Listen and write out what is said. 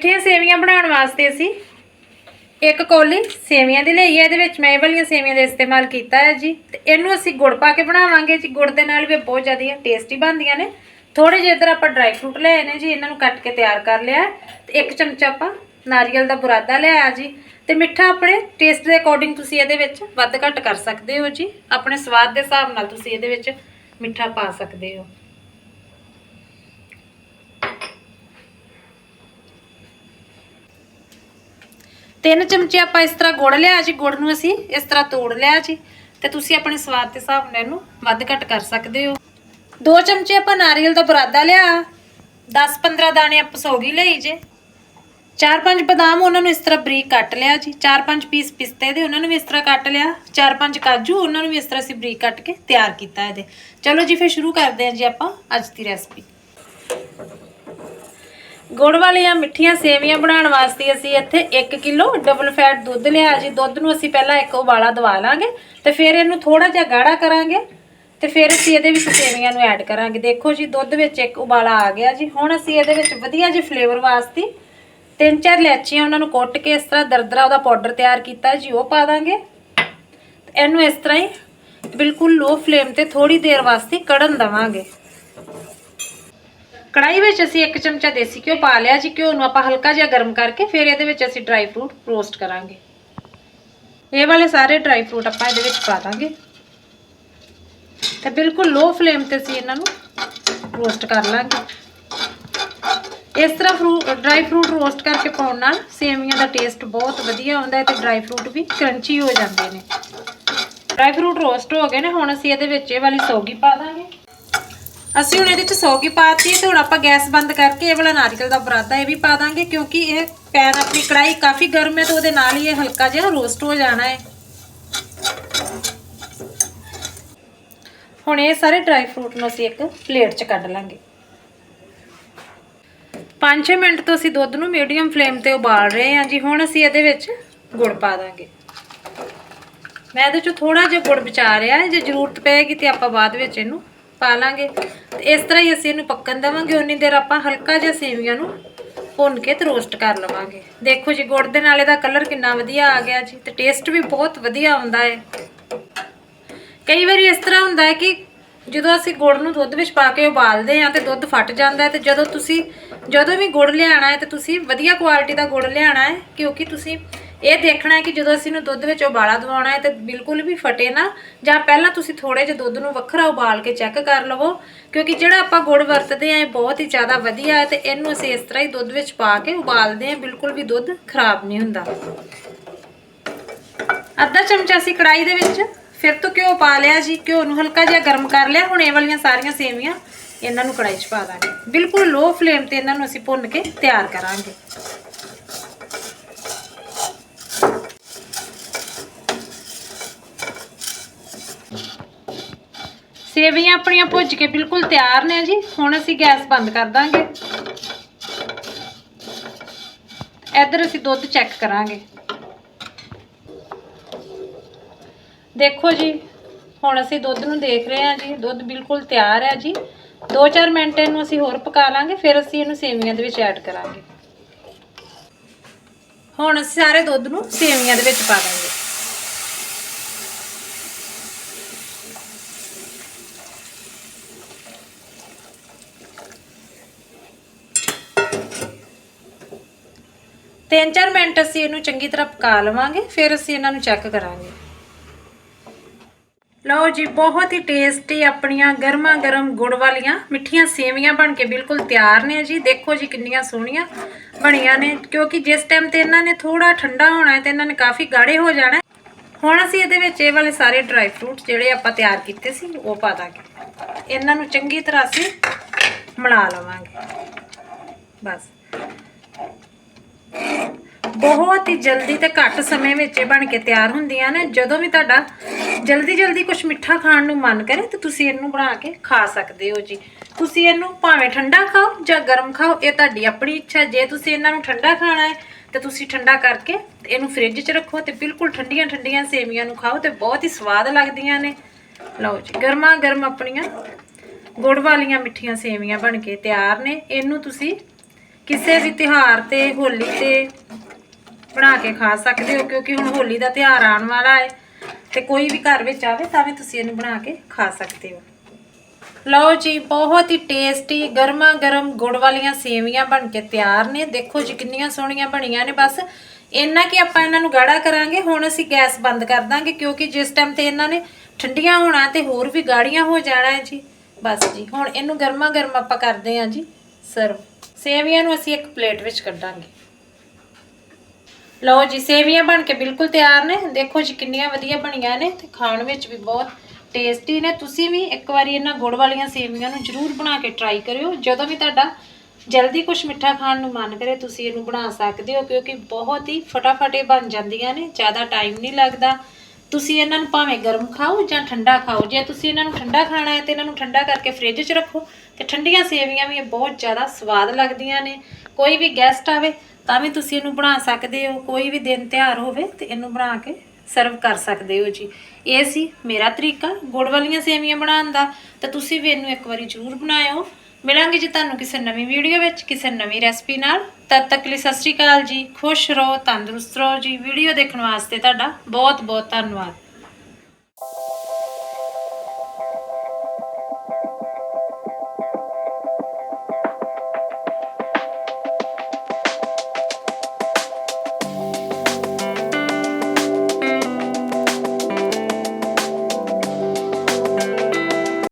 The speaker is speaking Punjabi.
ਮਿੱਠੀਆਂ ਸੇਵੀਆਂ ਬਣਾਉਣ ਵਾਸਤੇ ਅਸੀਂ। ਇੱਕ ਕੌਲੀ ਸੇਵੀਆਂ ਦੀ ਲਈ ਹੈ ਇਹਦੇ ਵਿੱਚ ਮੈਂ ਇਹ ਵਾਲੀਆਂ ਸੇਵੀਆਂ ਦਾ ਇਸਤੇਮਾਲ ਕੀਤਾ ਹੈ ਜੀ। ਤੇ ਇਹਨੂੰ ਅਸੀਂ ਗੁੜ ਪਾ ਕੇ ਬਣਾਵਾਂਗੇ ਜੀ। ਗੁੜ ਦੇ ਨਾਲ ਵੀ ਬਹੁਤ ਜ਼ਿਆਦਾ ਟੇਸਟੀ ਬਣਦੀਆਂ ਨੇ। ਥੋੜੇ ਜਿਹੇ ਇੱਧਰ ਆਪਾਂ ਡਰਾਈ ਫਰੂਟ ਲਏ ਨੇ ਜੀ, ਇਹਨਾਂ ਨੂੰ ਕੱਟ ਕੇ ਤਿਆਰ ਕਰ ਲਿਆ। ਹੈ ਤੇ ਇੱਕ ਚਮਚਾ ਆਪਾਂ ਨਾਰੀਅਲ ਦਾ ਬੁਰਾਦਾ ਲਿਆ ਜੀ। ਤੇ ਮਿੱਠਾ ਆਪਣੇ ਟੇਸਟ ਦੇ ਅਕੋਰਡਿੰਗ ਤੁਸੀਂ ਇਹਦੇ ਵਿੱਚ ਵੱਧ ਘੱਟ ਕਰ ਸਕਦੇ ਹੋ ਜੀ। ਆਪਣੇ ਸਵਾਦ ਦੇ ਹਿਸਾਬ ਨਾਲ ਤੁਸੀਂ ਇਹਦੇ ਵਿੱਚ ਮਿੱਠਾ ਪਾ ਸਕਦੇ ਹੋ। ਤਿੰਨ ਚਮਚੇ ਆਪਾਂ ਇਸ ਤਰ੍ਹਾਂ ਗੁੜ ਲਿਆ ਜੀ, ਗੁੜ ਨੂੰ ਅਸੀਂ ਇਸ ਤਰ੍ਹਾਂ ਤੋੜ ਲਿਆ ਜੀ, ਤੇ ਤੁਸੀਂ ਆਪਣੇ ਸਵਾਦ ਦੇ ਹਿਸਾਬ ਨਾਲ ਇਹਨੂੰ ਵੱਧ ਘੱਟ ਕਰ ਸਕਦੇ ਹੋ। ਦੋ ਚਮਚੇ ਆਪਾਂ ਨਾਰੀਅਲ ਦਾ ਬੁਰਾਦਾ ਲਿਆ 10-15 ਦਾਣੇ ਆਪਾਂ ਸੌਗੀ ਲਈ ਜੇ। ਚਾਰ ਪੰਜ ਬਦਾਮ ਉਹਨਾਂ ਨੂੰ ਇਸ ਤਰ੍ਹਾਂ ਬਰੀਕ ਕੱਟ ਲਿਆ ਜੀ, ਚਾਰ ਪੰਜ ਪੀਸ ਪਿਸਤੇ ਦੇ ਉਹਨਾਂ ਨੂੰ ਵੀ ਇਸ ਤਰ੍ਹਾਂ ਕੱਟ ਲਿਆ, ਚਾਰ ਪੰਜ ਕਾਜੂ ਉਹਨਾਂ ਨੂੰ ਵੀ ਇਸ ਤਰ੍ਹਾਂ ਅਸੀਂ ਬਰੀਕ ਕੱਟ ਕੇ ਤਿਆਰ ਕੀਤਾ ਇਹਦੇ। ਚਲੋ ਜੀ, ਫਿਰ ਸ਼ੁਰੂ ਕਰਦੇ ਹਾਂ ਜੀ ਆਪਾਂ ਅੱਜ ਦੀ ਰੈਸਪੀ। ਗੁੜ ਵਾਲੀਆਂ ਮਿੱਠੀਆਂ ਸੇਵੀਆਂ ਬਣਾਉਣ ਵਾਸਤੇ ਅਸੀਂ ਇੱਥੇ 1 ਕਿਲੋ ਡਬਲ ਫੈਟ ਦੁੱਧ ਲਿਆ ਜੀ। ਦੁੱਧ ਨੂੰ ਅਸੀਂ ਪਹਿਲਾਂ ਇੱਕ ਉਬਾਲਾ ਦਵਾ ਲਾਂਗੇ ਤੇ ਫਿਰ ਇਹਨੂੰ ਥੋੜਾ ਜਿਹਾ ਗਾੜਾ ਕਰਾਂਗੇ ਤੇ ਫਿਰ ਅਸੀਂ ਇਹਦੇ ਵਿੱਚ ਸੇਵੀਆਂ ਨੂੰ ਐਡ ਕਰਾਂਗੇ। ਦੇਖੋ ਜੀ, ਦੁੱਧ ਵਿੱਚ ਇੱਕ ਉਬਾਲਾ ਆ ਗਿਆ ਜੀ। ਹੁਣ ਅਸੀਂ ਇਹਦੇ ਵਿੱਚ ਵਧੀਆ ਜਿਹੇ ਫਲੇਵਰ ਵਾਸਤੇ ਤਿੰਨ ਚਾਰ ਲੈਚੀਆਂ ਉਹਨਾਂ ਨੂੰ ਕੁੱਟ ਕੇ ਇਸ ਤਰ੍ਹਾਂ ਦਰਦਰਾ ਉਹਦਾ ਪਾਊਡਰ ਤਿਆਰ ਕੀਤਾ ਜੀ, ਉਹ ਪਾ ਦਾਂਗੇ। ਤੇ ਇਹਨੂੰ ਇਸ ਤਰ੍ਹਾਂ ਹੀ ਬਿਲਕੁਲ ਲੋ ਫਲੇਮ ਤੇ ਥੋੜੀ ਦੇਰ ਵਾਸਤੇ ਕੜਨ ਦਵਾਂਗੇ। ਕੜਾਈ ਵਿੱਚ ਅਸੀਂ ਇੱਕ ਚਮਚਾ ਦੇਸੀ ਘਿਓ ਪਾ ਲਿਆ ਜੀ, ਘਿਓ ਨੂੰ ਆਪਾਂ ਹਲਕਾ ਜਿਹਾ ਗਰਮ ਕਰਕੇ ਫਿਰ ਇਹਦੇ ਵਿੱਚ ਅਸੀਂ ਡਰਾਈ ਫਰੂਟ ਰੋਸਟ ਕਰਾਂਗੇ। ਇਹ ਵਾਲੇ ਸਾਰੇ ਡਰਾਈ ਫਰੂਟ ਆਪਾਂ ਇਹਦੇ ਵਿੱਚ ਪਾ ਦਾਂਗੇ। ਤੇ ਬਿਲਕੁਲ ਲੋ ਫਲੇਮ ਤੇ ਅਸੀਂ ਇਹਨਾਂ ਨੂੰ ਰੋਸਟ ਕਰ ਲਾਂਗੇ। ਇਸ ਤਰ੍ਹਾਂ ਫਰੂ ਡਰਾਈ ਫਰੂਟ ਰੋਸਟ ਕਰਕੇ ਪਾਉਣ ਨਾਲ ਸੇਵੀਆਂ ਦਾ ਟੇਸਟ ਬਹੁਤ ਵਧੀਆ ਆਉਂਦਾ ਹੈ ਤੇ ਡਰਾਈ ਫਰੂਟ ਵੀ ਕਰੰਚੀ ਹੋ ਜਾਂਦੇ ਨੇ। ਡਰਾਈ ਫਰੂਟ ਰੋਸਟ ਹੋ ਗਏ ਨੇ, ਹੁਣ ਅਸੀਂ ਇਹਦੇ ਵਿੱਚ ਇਹ ਵਾਲੀ ਸੌਗੀ ਪਾ ਦਾਂਗੇ। ਅਸੀਂ ਹੁਣ ਇਹਦੇ ਚ ਸੌਗੀ ਪਾਤੀ ਤੇ ਹੁਣ ਆਪਾਂ ਗੈਸ ਬੰਦ ਕਰਕੇ ਇਹ ਵਾਲਾ ਨਾਰੀਅਲ ਦਾ ਬਰਾਦਾ ਇਹ ਵੀ ਪਾ ਦਾਂਗੇ ਕਿਉਂਕਿ ਇਹ ਪੈਨ ਆਪਣੀ ਕੜਾਈ ਕਾਫੀ ਗਰਮ ਹੈ ਤੇ ਉਹਦੇ ਨਾਲ ਹੀ ਇਹ ਹਲਕਾ ਜਿਹਾ ਰੋਸਟ ਹੋ ਜਾਣਾ ਹੈ। ਹੁਣ ਇਹ ਸਾਰੇ ਡਰਾਈ ਫਰੂਟ ਨੂੰ ਅਸੀਂ ਇੱਕ ਪਲੇਟ 'ਚ ਕੱਢ ਲਾਂਗੇ। 5-6 ਮਿੰਟ ਤੋਂ ਅਸੀਂ ਦੁੱਧ ਨੂੰ ਮੀਡੀਅਮ ਫਲੇਮ ਤੇ ਉਬਾਲ ਰਹੇ ਹਾਂ ਜੀ। ਹੁਣ ਅਸੀਂ ਇਹਦੇ ਵਿੱਚ ਗੁੜ ਪਾ ਦਾਂਗੇ। ਮੈਂ ਇਹਦੇ 'ਚੋਂ ਥੋੜਾ ਜਿਹਾ ਗੁੜ ਬਚਾ ਰਿਹਾ ਜੇ ਜ਼ਰੂਰਤ ਪਏਗੀ ਤੇ ਆਪਾਂ ਬਾਅਦ ਵਿੱਚ ਇਹਨੂੰ ਪਾ ਲਾਂਗੇ ਤੇ ਇਸ ਤਰ੍ਹਾਂ ਹੀ ਅਸੀਂ ਇਹਨੂੰ ਪੱਕਣ ਦੇਵਾਂਗੇ। ਉਨੀ ਦੇਰ ਆਪਾਂ ਹਲਕਾ ਜਿਹਾ ਸੇਵੀਆਂ ਨੂੰ ਭੁੰਨ ਕੇ ਤੇ ਰੋਸਟ ਕਰ ਲਵਾਂਗੇ। ਦੇਖੋ ਜੀ, ਗੁੜ ਦੇ ਨਾਲ ਇਹਦਾ ਕਲਰ ਕਿੰਨਾ ਵਧੀਆ ਆ ਗਿਆ ਜੀ ਤੇ ਟੇਸਟ ਵੀ ਬਹੁਤ ਵਧੀਆ ਆਉਂਦਾ ਹੈ ਕਈ ਵਾਰੀ ਇਸ ਤਰ੍ਹਾਂ ਹੁੰਦਾ ਹੈ ਕਿ ਜਦੋਂ ਅਸੀਂ ਗੁੜ ਨੂੰ ਦੁੱਧ ਵਿੱਚ ਪਾ ਕੇ ਉਬਾਲਦੇ ਹਾਂ ਤੇ ਦੁੱਧ ਫਟ ਜਾਂਦਾ ਹੈ ਤੇ ਜਦੋਂ ਤੁਸੀਂ, ਜਦੋਂ ਵੀ ਗੁੜ ਲਿਆਣਾ ਹੈ ਤੇ ਤੁਸੀਂ ਵਧੀਆ ਕੁਆਲਿਟੀ ਦਾ ਗੁੜ ਲਿਆਣਾ ਹੈ ਕਿਉਂਕਿ ਤੁਸੀਂ ਇਹ ਦੇਖਣਾ ਹੈ ਕਿ ਜਦੋਂ ਅਸੀਂ ਇਹਨੂੰ ਦੁੱਧ ਵਿੱਚ ਉਬਾਲਾ ਦਿਵਾਉਣਾ ਹੈ ਤੇ ਬਿਲਕੁਲ ਵੀ ਫਟੇ ਨਾ, ਜਾਂ ਪਹਿਲਾਂ ਤੁਸੀਂ ਥੋੜੇ ਜਿਹਾ ਦੁੱਧ ਨੂੰ ਵੱਖਰਾ ਉਬਾਲ ਕੇ ਚੈੱਕ ਕਰ ਲਵੋ, ਕਿਉਂਕਿ ਜਿਹੜਾ ਆਪਾਂ ਗੁੜ ਵਰਤਦੇ ਆ ਇਹ ਬਹੁਤ ਹੀ ਜ਼ਿਆਦਾ ਵਧੀਆ ਹੈ ਤੇ ਇਹਨੂੰ ਅਸੀਂ ਇਸ ਤਰ੍ਹਾਂ ਹੀ ਦੁੱਧ ਵਿੱਚ ਪਾ ਕੇ ਉਬਾਲਦੇ ਆ ਬਿਲਕੁਲ ਵੀ ਦੁੱਧ ਖਰਾਬ ਨਹੀਂ ਹੁੰਦਾ। ਅੱਧਾ ਚਮਚਾ ਅਸੀਂ ਕੜਾਈ ਦੇ ਵਿੱਚ, ਫਿਰ ਤੋਂ ਘਿਓ ਪਾ ਲਿਆ ਜੀ, ਘਿਓ ਨੂੰ ਹਲਕਾ ਜਿਹਾ ਗਰਮ ਕਰ ਲਿਆ, ਹੁਣ ਇਹ ਵਾਲੀਆਂ ਸਾਰੀਆਂ ਸੇਵੀਆਂ ਇਹਨਾਂ ਨੂੰ ਕੜਾਈ 'ਚ ਪਾ ਦਾਂਗੇ। ਬਿਲਕੁਲ ਲੋ ਫਲੇਮ ਤੇ ਇਹਨਾਂ ਨੂੰ ਅਸੀਂ ਭੁੰਨ ਕੇ ਤਿਆਰ ਕਰਾਂਗੇ। ਸੇਵੀਆਂ ਆਪਣੀਆਂ ਭੁੱਜ ਕੇ ਬਿਲਕੁਲ ਤਿਆਰ ਨੇ ਜੀ। ਹੁਣ ਅਸੀਂ ਗੈਸ ਬੰਦ ਕਰ ਦਾਂਗੇ। ਇੱਧਰ ਅਸੀਂ ਦੁੱਧ ਚੈੱਕ ਕਰਾਂਗੇ। ਦੇਖੋ ਜੀ, ਹੁਣ ਅਸੀਂ ਦੁੱਧ ਨੂੰ ਦੇਖ ਰਹੇ ਹਾਂ ਜੀ। ਦੁੱਧ ਬਿਲਕੁਲ ਤਿਆਰ ਹੈ ਜੀ। 2-4 ਮਿੰਟ ਇਹਨੂੰ ਅਸੀਂ ਹੋਰ ਪਕਾ ਲਾਂਗੇ, ਫਿਰ ਅਸੀਂ ਇਹਨੂੰ ਸੇਵੀਆਂ ਦੇ ਵਿੱਚ ਐਡ ਕਰਾਂਗੇ। ਹੁਣ ਅਸੀਂ ਸਾਰੇ ਦੁੱਧ ਨੂੰ ਸੇਵੀਆਂ ਦੇ ਵਿੱਚ ਪਾ ਦਾਂਗੇ। ਤਿੰਨ ਚਾਰ ਮਿੰਟ ਅਸੀਂ ਇਹਨੂੰ ਚੰਗੀ ਤਰ੍ਹਾਂ ਪਕਾ ਲਵਾਂਗੇ, ਫਿਰ ਅਸੀਂ ਇਹਨਾਂ ਨੂੰ ਚੈੱਕ ਕਰਾਂਗੇ। ਲਓ ਜੀ, ਬਹੁਤ ਹੀ ਟੇਸਟੀ ਆਪਣੀਆਂ ਗਰਮਾ ਗਰਮ ਗੁੜ ਵਾਲੀਆਂ ਮਿੱਠੀਆਂ ਸੇਵੀਆਂ ਬਣ ਕੇ ਬਿਲਕੁਲ ਤਿਆਰ ਨੇ ਜੀ। ਦੇਖੋ ਜੀ ਕਿੰਨੀਆਂ ਸੋਹਣੀਆਂ ਬਣੀਆਂ ਨੇ, ਕਿਉਂਕਿ ਜਿਸ ਟਾਈਮ ਤੇ ਇਹਨਾਂ ਨੇ ਥੋੜਾ ਠੰਡਾ ਹੋਣਾ ਹੈ ਤੇ ਇਹਨਾਂ ਨੇ ਕਾਫੀ ਗਾੜੇ ਹੋ ਜਾਣਾ ਹੁਣ ਅਸੀਂ ਇਹਦੇ ਵਿੱਚ ਇਹ ਵਾਲੇ ਸਾਰੇ ਡਰਾਈ ਫਰੂਟ ਜਿਹੜੇ ਆਪਾਂ ਤਿਆਰ ਕੀਤੇ ਸੀ, ਉਹ ਪਾ ਦਾਂਗੇ। ਇਹਨਾਂ ਨੂੰ ਚੰਗੀ ਤਰ੍ਹਾਂ ਅਸੀਂ ਮਿਲਾ ਲਵਾਂਗੇ। ਬਸ। ਬਹੁਤ ਹੀ ਜਲਦੀ ਤੇ ਘੱਟ ਸਮੇਂ ਵਿੱਚ ਇਹ ਬਣ ਕੇ ਤਿਆਰ ਹੁੰਦੀਆਂ ਨੇ। ਜਦੋਂ ਵੀ ਤੁਹਾਡਾ ਜਲਦੀ ਜਲਦੀ ਕੁਝ ਮਿੱਠਾ ਖਾਣ ਨੂੰ ਮਨ ਕਰੇ, ਤੇ ਤੁਸੀਂ ਇਹਨੂੰ ਬਣਾ ਕੇ ਖਾ ਸਕਦੇ ਹੋ ਜੀ। ਤੁਸੀਂ ਇਹਨੂੰ ਭਾਵੇਂ ਠੰਡਾ ਖਾਓ ਜਾਂ ਗਰਮ ਖਾਓ, ਇਹ ਤੁਹਾਡੀ ਆਪਣੀ ਇੱਛਾ। ਜੇ ਤੁਸੀਂ ਇਹਨਾਂ ਨੂੰ ਠੰਡਾ ਖਾਣਾ ਹੈ, ਤੇ ਤੁਸੀਂ ਠੰਡਾ ਕਰਕੇ ਇਹਨੂੰ ਫ੍ਰਿਜ 'ਚ ਰੱਖੋ ਤੇ ਬਿਲਕੁਲ ਠੰਡੀਆਂ ਠੰਡੀਆਂ ਸੇਵੀਆਂ ਨੂੰ ਖਾਓ ਤੇ ਬਹੁਤ ਹੀ ਸਵਾਦ ਲੱਗਦੀਆਂ ਨੇ। ਲਓ ਜੀ, ਗਰਮਾ ਗਰਮ ਆਪਣੀਆਂ ਗੁੜ ਵਾਲੀਆਂ ਮਿੱਠੀਆਂ ਸੇਵੀਆਂ ਬਣ ਕੇ ਤਿਆਰ ਨੇ। ਇਹਨੂੰ ਤੁਸੀਂ ਕਿਸੇ ਵੀ ਤਿਉਹਾਰ ਤੇ, ਹੋਲੀ ਤੇ ਬਣਾ ਕੇ ਖਾ ਸਕਦੇ ਹੋ, ਕਿਉਂਕਿ ਹੁਣ ਹੋਲੀ ਦਾ ਤਿਉਹਾਰ ਆਉਣ ਵਾਲਾ ਹੈ ਤੇ ਕੋਈ ਵੀ ਘਰ ਵਿੱਚ ਆਵੇ ਤਾਂ ਵੀ ਤੁਸੀਂ ਇਹਨੂੰ ਬਣਾ ਕੇ ਖਾ ਸਕਦੇ ਹੋ। ਲਓ ਜੀ, ਬਹੁਤ ਹੀ ਟੇਸਟੀ ਗਰਮਾ ਗਰਮ ਗੁੜ ਵਾਲੀਆਂ ਸੇਵੀਆਂ ਬਣ ਕੇ ਤਿਆਰ ਨੇ। ਦੇਖੋ ਜੀ, ਕਿੰਨੀਆਂ ਸੋਹਣੀਆਂ ਬਣੀਆਂ ਨੇ। ਬਸ ਇੰਨਾ ਕਿ ਆਪਾਂ ਇਹਨਾਂ ਨੂੰ ਗਾੜਾ ਕਰਾਂਗੇ, ਹੁਣ ਅਸੀਂ ਗੈਸ ਬੰਦ ਕਰ ਦਾਂਗੇ, ਕਿਉਂਕਿ ਜਿਸ ਟਾਈਮ ਤੇ ਇਹਨਾਂ ਨੇ ਠੰਡੀਆਂ ਹੋਣਾ ਤੇ ਹੋਰ ਵੀ ਗਾੜੀਆਂ ਹੋ ਜਾਣਾ ਹੈ ਜੀ। ਬਸ ਜੀ, ਹੁਣ ਇਹਨੂੰ ਗਰਮਾ ਗਰਮ ਆਪਾਂ ਕਰਦੇ ਹਾਂ ਜੀ ਸਰਵ ਸੇਵੀਆਂ ਨੂੰ ਅਸੀਂ ਇੱਕ ਪਲੇਟ ਵਿੱਚ ਕੱਢਾਂਗੇ। ਲਓ ਜੀ, ਸੇਵੀਆਂ ਬਣ ਕੇ ਬਿਲਕੁਲ ਤਿਆਰ ਨੇ। ਦੇਖੋ ਜੀ, ਕਿੰਨੀਆਂ ਵਧੀਆ ਬਣੀਆਂ ਨੇ ਤੇ ਖਾਣ ਵਿੱਚ ਵੀ ਬਹੁਤ ਟੇਸਟੀ ਨੇ। ਤੁਸੀਂ ਵੀ ਇੱਕ ਵਾਰੀ ਇਹਨਾਂ ਗੁੜ ਵਾਲੀਆਂ ਸੇਵੀਆਂ ਨੂੰ ਜ਼ਰੂਰ ਬਣਾ ਕੇ ਟਰਾਈ ਕਰਿਓ। ਜਦੋਂ ਵੀ ਤੁਹਾਡਾ ਜਲਦੀ ਕੁਝ ਮਿੱਠਾ ਖਾਣ ਨੂੰ ਮਨ ਕਰੇ, ਤੁਸੀਂ ਇਹਨੂੰ ਬਣਾ ਸਕਦੇ ਹੋ, ਕਿਉਂਕਿ ਬਹੁਤ ਹੀ ਫਟਾਫਟ ਇਹ ਬਣ ਜਾਂਦੀਆਂ ਨੇ। ਜ਼ਿਆਦਾ ਟਾਈਮ ਨਹੀਂ ਲੱਗਦਾ। ਤੁਸੀਂ ਇਹਨਾਂ ਨੂੰ ਭਾਵੇਂ ਗਰਮ ਖਾਓ ਜਾਂ ਠੰਡਾ ਖਾਓ। ਜੇ ਤੁਸੀਂ ਇਹਨਾਂ ਨੂੰ ਠੰਡਾ ਖਾਣਾ ਹੈ ਤੇ ਇਹਨਾਂ ਨੂੰ ਠੰਡਾ ਕਰਕੇ ਫ੍ਰਿਜ 'ਚ ਰੱਖੋ ਤੇ ਠੰਡੀਆਂ ਸੇਵੀਆਂ ਵੀ ਇਹ ਬਹੁਤ ਜ਼ਿਆਦਾ ਸਵਾਦ ਲੱਗਦੀਆਂ ਨੇ। ਕੋਈ ਵੀ ਗੈਸਟ ਆਵੇ ਤਾਂ ਵੀ ਤੁਸੀਂ ਇਹਨੂੰ ਬਣਾ ਸਕਦੇ ਹੋ, ਕੋਈ ਵੀ ਦਿਨ ਤਿਉਹਾਰ ਹੋਵੇ ਤੇ ਇਹਨੂੰ ਬਣਾ ਕੇ ਸਰਵ ਕਰ ਸਕਦੇ ਹੋ ਜੀ। ਇਹ ਸੀ ਮੇਰਾ ਤਰੀਕਾ, ਗੁੜ ਵਾਲੀਆਂ ਸੇਵੀਆਂ ਬਣਾਉਣ ਦਾ। ਤਾਂ ਤੁਸੀਂ ਵੀ ਇਹਨੂੰ ਇੱਕ ਵਾਰੀ ਜ਼ਰੂਰ ਬਣਾਇਓ। ਮਿਲਾਂਗੇ ਜੀ ਤੁਹਾਨੂੰ ਕਿਸੇ ਨਵੀਂ ਵੀਡੀਓ ਵਿੱਚ, ਕਿਸੇ ਨਵੀਂ ਰੈਸਪੀ ਨਾਲ। ਤਦ ਤੱਕ ਲਈ ਸਤਿ ਸ਼੍ਰੀ ਅਕਾਲ ਜੀ। ਖੁਸ਼ ਰਹੋ, ਤੰਦਰੁਸਤ ਰਹੋ ਜੀ। ਵੀਡੀਓ ਦੇਖਣ ਵਾਸਤੇ ਤੁਹਾਡਾ ਬਹੁਤ ਬਹੁਤ ਧੰਨਵਾਦ।